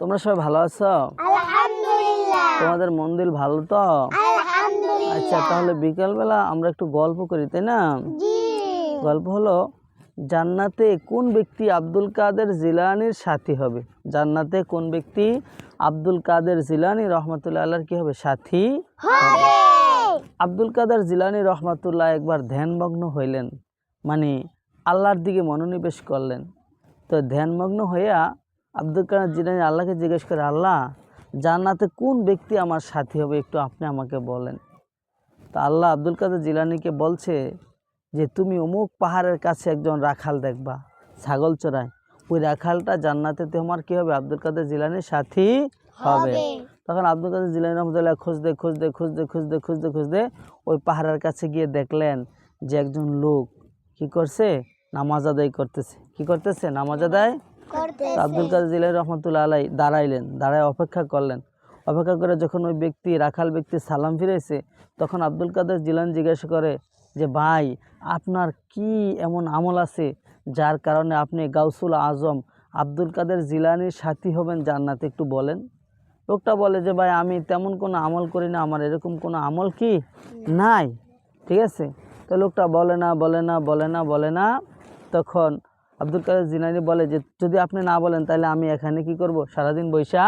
তোমরা সবাই ভালো আছো? তোমাদের মন দিল ভালো তো? আচ্ছা তাহলে বিকালবেলা আমরা একটু গল্প করি তাই না? গল্প হলো জান্নাতে কোন ব্যক্তি আব্দুল কাদের জিলানির সাথী হবে? জান্নাতে কোন ব্যক্তি আব্দুল কাদের জিলানি রহমতুল্লাহ আল্লাহর কি হবে? সাথী হবে। আব্দুল কাদের জিলানি রহমতুল্লাহ একবার ধ্যানমগ্ন হইলেন। মানে আল্লাহর দিকে মনোনিবেশ করলেন। তো ধ্যানমগ্ন হইয়া আব্দুল কাদের জিলানি আল্লাহকে জিজ্ঞেস করে আল্লাহ জান্নাতে কোন ব্যক্তি আমার সাথী হবে? একটু আপনি আমাকে বলেন। তা আল্লাহ আব্দুল কাদের জিলানিকে বলছে যে তুমি অমুক পাহাড়ের কাছে একজন রাখাল দেখবা ছাগল চড়ায়। ওই রাখালটা জান্নাতে তোমার কি হবে? আব্দুল কাদের জিলানির সাথী হবে। তখন আব্দুল কাদের জিলানি রহমতুল্লাহ খুঁজতে খুঁজতে খুঁজতে খুঁজতে খুঁজতে খুঁজতে ওই পাহাড়ের কাছে গিয়ে দেখলেন যে একজন লোক কি করছে? নামাজ আদায় করতেছে। কি করতেছে? নামাজ আদায় আব্দুল কাদের জিলানি রহমতুল্লাহ আলাই দাঁড়াইলেন, দাঁড়ায় অপেক্ষা করলেন। অপেক্ষা করে যখন ওই ব্যক্তি, রাখাল ব্যক্তি সালাম ফিরেছে তখন আব্দুল কাদের জিলান জিজ্ঞাসা করে যে, ভাই, আপনার কি এমন আমল আছে যার কারণে আপনি গাউসুল আজম, আব্দুল কাদের জিলানির সাথী হবেন জান্নাতে একটু বলেন? লোকটা বলে যে, ভাই, আমি তেমন কোনো আমল করি না, আমার এরকম কোনো আমল কি নাই? ঠিক আছে? তো লোকটা বলে না বলে না বলে না বলে না, তখন আব্দুল কাদের জিলানি বলে যে যদি আপনি না বলেন তাহলে আমি এখানে কি করব? সারাদিন বৈশা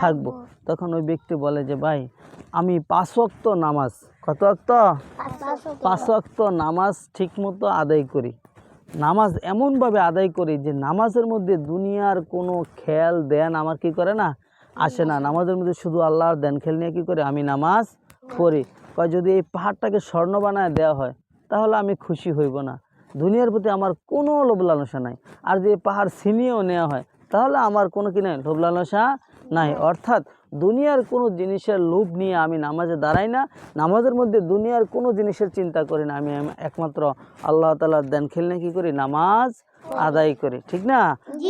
থাকব। তখন ওই ব্যক্তি বলে যে ভাই আমি পাঁচ ওয়াক্ত নামাজ। কত ওয়াক্ত? পাঁচ ওয়াক্ত। নামাজ ঠিকমতো আদায় করি। নামাজ এমনভাবে আদায় করি যে নামাজের মধ্যে দুনিয়ার কোনো খেয়াল দেন আমার কি করে না? আসে না। নামাজের মধ্যে শুধু আল্লাহর দেন খেল নিয়ে কী করে? আমি নামাজ পড়ি। কয় যদি এই পাহাড়টাকে স্বর্ণ বানায় দেওয়া হয় তাহলে আমি খুশি হইব না। দুনিয়ার প্রতি আমার কোনো লোভ লালসা নাই। আর যদি পাহাড় ছিনিয়েও নেওয়া হয় তাহলে আমার কোনো কি নাই? লোভ লালসা নাই। অর্থাৎ দুনিয়ার কোনো জিনিসের লোভ নিয়ে আমি নামাজে দাঁড়াই না। নামাজের মধ্যে দুনিয়ার কোনো জিনিসের চিন্তা করি না। আমি একমাত্র আল্লাহ তালার দেন খেলনে কী করি? নামাজ আদায় করি। ঠিক না?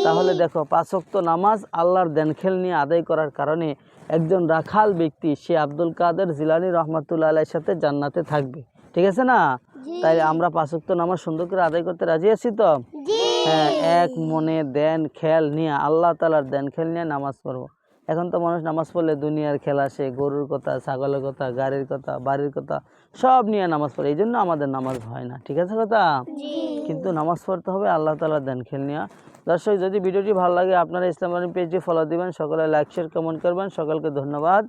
তাহলে দেখো পাঁচক্ত নামাজ আল্লাহর দেন খেল নিয়ে আদায় করার কারণে একজন রাখাল ব্যক্তি সে আব্দুল কাদের জিলানি রহমাতুল্লাহ আলাইর সাথে জান্নাতে থাকবে। ঠিক আছে না? তাই আমরা পাঁচক্ত নামাজ সুন্দর করে আদায় করতে রাজি আছি তো? হ্যাঁ এক মনে দেন খেল নিয়ে আল্লাহ তালার দেন খেল নিয়ে নামাজ পড়ব। এখন তো মানুষ নামাজ পড়লে দুনিয়ার খেলা সে গরুর কথা ছাগলের কথা গাড়ির কথা বাড়ির কথা সব নিয়ে নামাজ পড়ে। এই জন্য আমাদের নামাজ হয় না ঠিক আছে কথা? কিন্তু নামাজ পড়তে হবে আল্লাহ তালার দেন খেল নিয়ে। দর্শক যদি ভিডিওটি ভালো লাগে আপনারা ইসলাম পেজটি ফলো দিবেন সকলে লাইক শেয়ার কমেন্ট করবেন। সকলকে ধন্যবাদ।